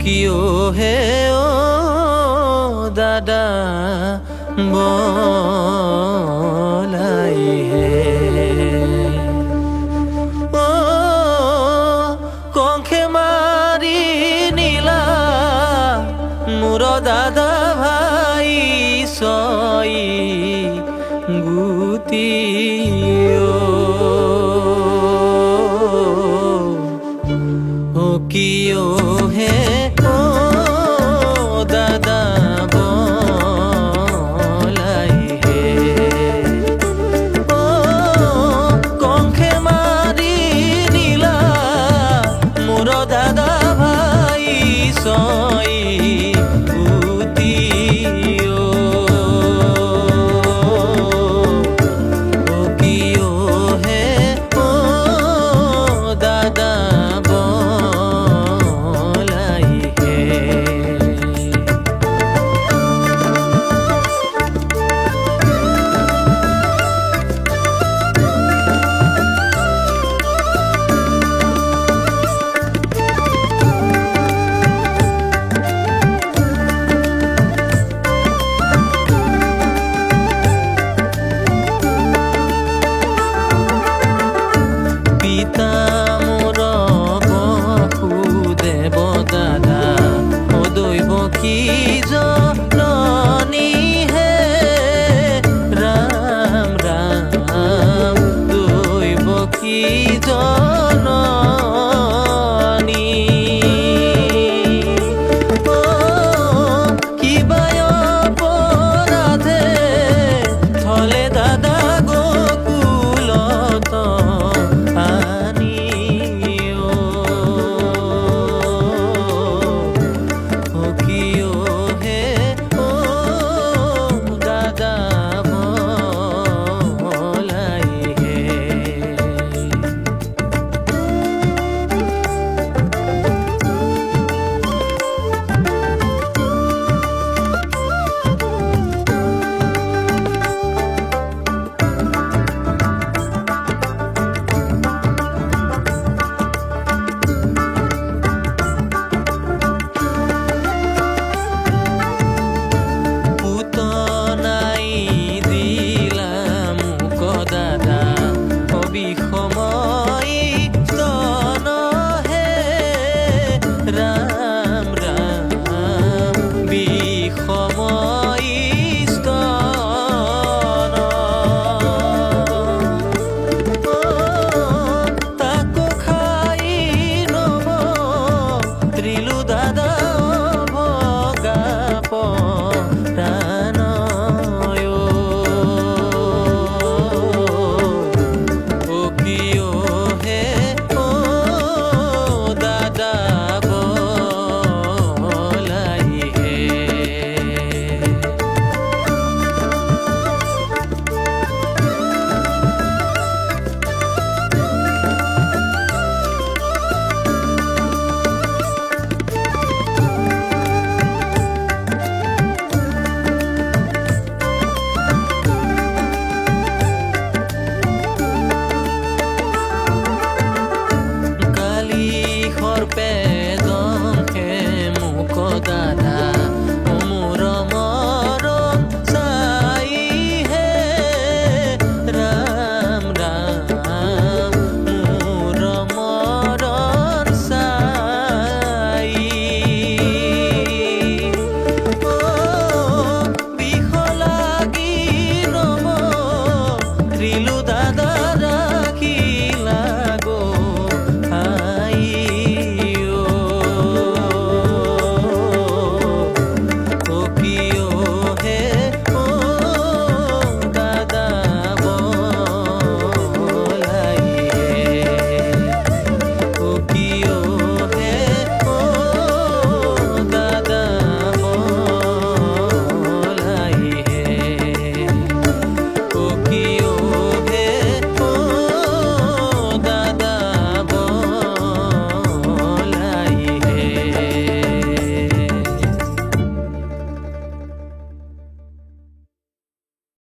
কিয় হে ও দাদা বলাই হে। ও কঙ্খে মারি নীলা মোর দাদা ভাই সই গুতি কিয়